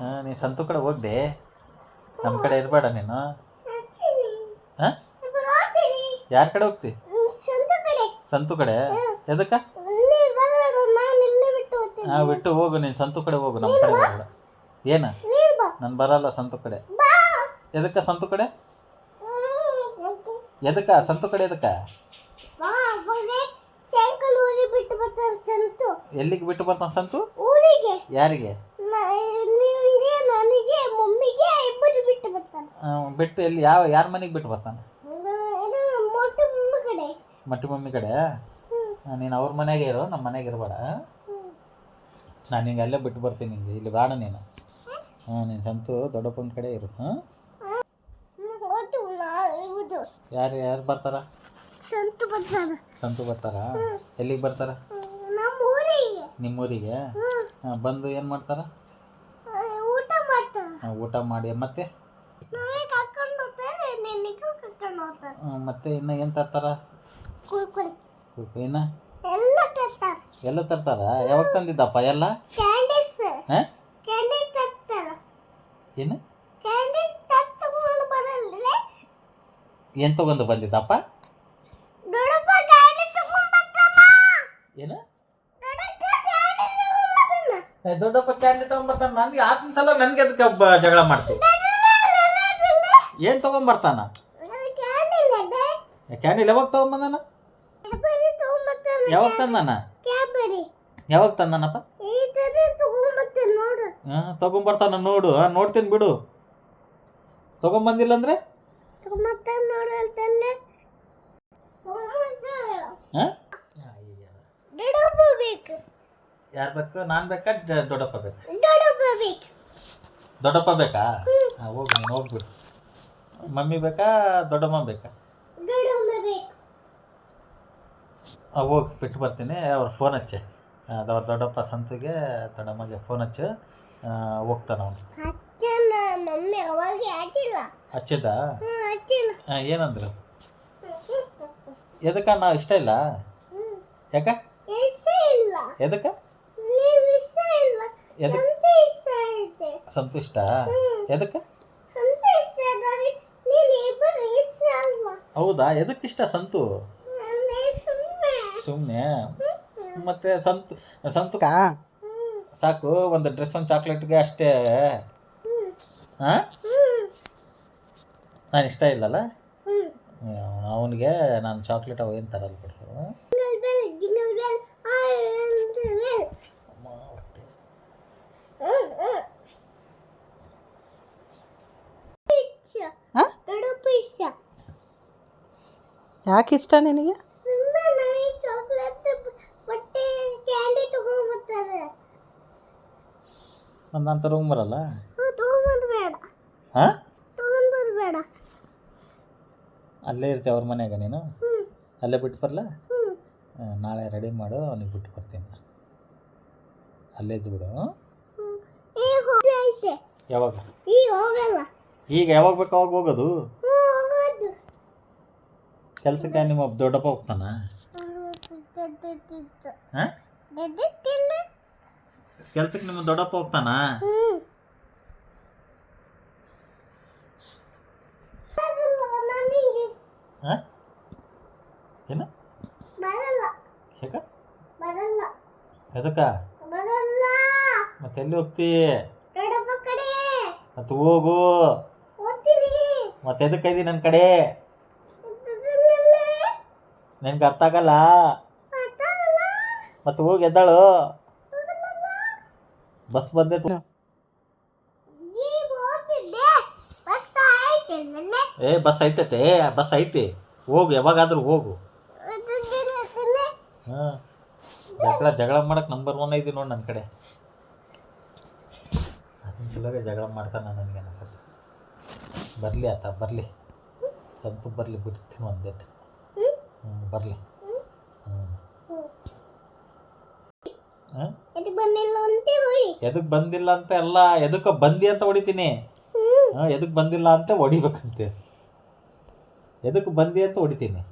ಹಾಂ ನೀನು ಸಂತು ಕಡೆ ಹೋಗ್ದೆ. ನಮ್ಮ ಕಡೆ ಇರಬೇಡ ನೀನು. ಹಾಂ? ಯಾರ ಕಡೆ ಹೋಗ್ತಿ? ಸಂತು ಕಡೆ. ಎದಕ್ಕ? ಹಾಂ ಬಿಟ್ಟು ಹೋಗು ನೀನು ಸಂತು ಕಡೆ ಹೋಗು ನಮ್ಮ ಕಡೆ ಬರಬೇಡ ಏನು? ನೀನು ಬರಲ್ಲ ಸಂತು ಕಡೆ. ಎದಕ್ಕ ಸಂತು ಕಡೆ? ಎದಕ್ಕ? ಸಂತು ಕಡೆ ಎದಕ್ಕ? ಎಲ್ಲಿಗೆ ಬಿಟ್ಟು ಬರ್ತಾನೆ ಸಂತು? ಯಾರಿಗೆ? ನನಗೆ ಮಮ್ಮಿಗೆ ಇಬ್ಬರು ಬಿಟ್ಟು ಬರ್ತಾನೆ. ಬಿಟ್ಟು ಎಲ್ಲಿ ಯಾವ ಯಾರ ಮನೆಗೆ ಬಿಟ್ಟು ಬರ್ತಾನೆ? ಮೊಟ್ಟ ಮಮ್ಮಿ ಕಡೆ. ಮಟ್ಟಿ ಮಮ್ಮಿ ಕಡೆ? ನೀನು ಅವ್ರ ಮನೆಗೆ ಇರೋ ನಮ್ಮ ಮನೆಗೆ ಇರಬೇಡ. ನಾನು ಹಿಂಗೆ ಅಲ್ಲೇ ಬಿಟ್ಟು ಬರ್ತೀನಿ ಹಿಂಗೆ ಇಲ್ಲಿ ಬೇಡ ನೀನು. ಹಾಂ. ನೀನು ಸಂತು ದೊಡ್ಡಪ್ಪನ ಕಡೆ ಇರು ಹಾಂ. ಯಾರು ಯಾರು ಬರ್ತಾರ? ಸಂತು ಬರ್ತಾರ ಸಂತು ಬರ್ತಾರ? ಎಲ್ಲಿಗೆ ಬರ್ತಾರ? ನಮ್ಮ ಊರಿಗೆ. ನಿಮ್ಮೂರಿಗೆ? ಹಾಂ ಬಂದು ಏನು ಮಾಡ್ತಾರ? ಊಟ ಮಾಡ್ತಾರೆ. ಊಟ ಮಾಡಿ ಮತ್ತೆ? ಮತ್ತೆ ಇನ್ನು ಏನು ತರ್ತಾರ? ಇನ್ನು? ಎಲ್ಲ ತರ್ತಾರೆ. ಎಲ್ಲ ತರ್ತಾರ? ಯಾವಾಗ ತಂದಿದ್ದಪ್ಪ ಎಲ್ಲ? ಏನು? ಏನು ತಗೊಂಡು ಬಂದಿದ್ದಪ್ಪ? ಏನು ದೊಡ್ಡಪ್ಪ ಕ್ಯಾಂಡಿ ತಗೊಂಡ್ ಬರ್ತಾನ ಏ, ದೊಡ್ಡಪ್ಪ ಕ್ಯಾಂಡಿ ತಗೊಂಡ್ಬರ್ತಾನ? ನನಗೆ ಆತನ ಸಲ ನನಗೆ ಅದಕ್ಕೆ ಜಗಳ ಮಾಡ್ತೀವಿ ಏನು ತಗೊಂಡ್ಬರ್ತಾನ? ಕ್ಯಾಂಡಲ್ ಯಾವಾಗ ತಗೊಂಬಂದಾನ ಯಾವಾಗ ತಂದಾನ? ಯಾವಾಗ ತಂದಾನಪ್ಪ? ಹಾಂ ತಗೊಂಬರ್ತಾನ ನೋಡು. ಹಾಂ ನೋಡ್ತೀನಿ ಬಿಡು. ತಗೊಂಬಂದಿಲ್ಲ ಅಂದರೆ ಹಾಂ ದೊಡ್ಡಪ್ಪ ಬೇಕು ಯಾರು ಬೇಕು? ನಾನು ಬೇಕಾ? ಡ- ದೊಡ್ಡಪ್ಪ ಬೇಕಾ. ದೊಡ್ಡಪ್ಪ ಬೇಕು. ದೊಡ್ಡಪ್ಪ ಬೇಕಾ? ಹಾಂ ಹೋಗಿ ನೀನು ಹೋಗ್ಬಿಡು. ಮಮ್ಮಿ ಬೇಕಾ? ದೊಡ್ಡಮ್ಮ ಬೇಕಾ? ದೊಡ್ಡಮ್ಮ ಬೇಕು. ಆ, ಹೋಗಿ ಬಿಟ್ಟು ಬರ್ತೀನಿ. ಅವ್ರ ಫೋನ್ ಹಚ್ಚೆ. ಅದು ಅವ್ರ ದೊಡ್ಡಪ್ಪ ಸಂತಿಗೆ ದೊಡ್ಡಮ್ಮಗೆ ಫೋನ್ ಹಚ್ಚು. ಆ, ಹೋಗ್ತಾನ ಅವನು. ಅಚ್ಚನ ಮಮ್ಮಿ ಅವಾಗ ಹಾಕಿಲ್ಲ ಹಚ್ಚಿದ ಹ್ಞೂ ಹಾಕಿಲ್ಲ ಆ, ಏನಂದ್ರು? ಎದಕ್ಕ? ನಾವು ಇಷ್ಟ ಇಲ್ಲ? ಯಾಕ? ಇಷ್ಟ ಇಲ್ಲ. ಎದಕ್ಕ? ಇಲ್ಲ ಎದಕ್? ಅಂತ ಇಷ್ಟ ಐತೆ ಸಂತುಷ್ಟ ಎದಕ್ಕ ಹೌದಾ? ಎದಕ್ಕೆ ಇಷ್ಟ ಸಂತು? ಸುಮ್ಮನೆ ಮತ್ತೆ ಸಂತು ಸಂತು ಸಾಕು ಒಂದು ಡ್ರೆಸ್ ಒಂದು ಚಾಕ್ಲೇಟ್ಗೆ ಅಷ್ಟೇ. ಹಾಂ ನಾನು ಇಷ್ಟ ಇಲ್ಲಲ್ಲ? ಅವನಿಗೆ ನಾನು ಚಾಕ್ಲೇಟ್ ಅವು ಏನು ತರಲ್ಲ ಯಾಕೆ ಇಷ್ಟ ನಿನಗೆ? ತಗೊಂಬರಲ್ಲ ಬೇಡ. ಹಾಂ? ಅಲ್ಲೇ ಇರ್ತೀವಿ ಅವ್ರ ಮನೆಯಾಗ ನೀನು? ಹ್ಞೂ ಅಲ್ಲೇ ಬಿಟ್ಟು ಬರಲ್ಲ ಹ್ಞೂ ನಾಳೆ ರೆಡಿ ಮಾಡು ಅವನಿಗೆ ಬಿಟ್ಟು ಬರ್ತೀನಿ ನಾನು. ಅಲ್ಲೇ ಇದ್ದು ಬಿಡು ಯಾವಾಗ? ಈಗ ಹೋಗಲ್ಲ. ಈಗ ಯಾವಾಗ ಬೇಕು ಅವಾಗ ಹೋಗೋದು? ಕೆಲ್ಸಕ್ಕೆ ನಿಮ್ಮ ದೊಡ್ಡಪ್ಪ ಹೋಗ್ತಾನ? ಕೆಲ್ಸಕ್ಕೆ ನಿಮ್ಮ ದೊಡ್ಡಪ್ಪ ಹೋಗ್ತಾನ? ಏನು? ಎದಕ್ಕ? ಮತ್ತೆ ಎಲ್ಲಿ ಹೋಗ್ತಿ? ಮತ್ತೆ ಹೋಗು. ಮತ್ತೆ ಎದಕ್ಕೆ ನನ್ನ ಕಡೆ? ನಿನ್ಗೆ ಅರ್ಥ ಆಗಲ್ಲ? ಮತ್ತೆ ಹೋಗಿ ಎದ್ದಾಳು? ಬಸ್ ನನ್ನ. ಏ ಬಸ್ ಐತೈತೆ. ಬಸ್ ಐತಿ. ಹೋಗು ಯಾವಾಗಾದ್ರೂ ಹೋಗು. ಹಾಂ. ಜಗಳ ಜಗಳ ಮಾಡಕ್ಕೆ ನಂಬರ್ ಒನ್ ಐತಿ ನೋಡಿ ನನ್ನ ಕಡೆ. ಅದಿನ ಸಲುವಾಗಿ ಜಗಳ ಮಾಡ್ತಾನೆ ನನಗೆ ಅನಿಸುತ್ತೆ. ಬರಲಿ ಆತ ಬರಲಿ. ಸಂತು ಬರಲಿ ಬಿಡ್ತೀನಿ ಒಂದೇಟ್ ಬರಲಿ. ಎದಕ್ ಬಂದಿಲ್ಲ ಅಂತ ಹೋಗಿ ಎದಕ್ಕೆ ಬಂದಿಲ್ಲ ಅಂತ ಎಲ್ಲ ಎದಕ್ಕೆ ಬಂದಿ ಅಂತ ಹೊಡಿತೀನಿ. ಹಾಂ ಎದಕ್ಕೆ ಬಂದಿಲ್ಲ ಅಂತ ಹೊಡಿಬೇಕಂತೆ. ಎದಕ್ ಬಂದಿ ಅಂತ ಹೊಡಿತೀನಿ.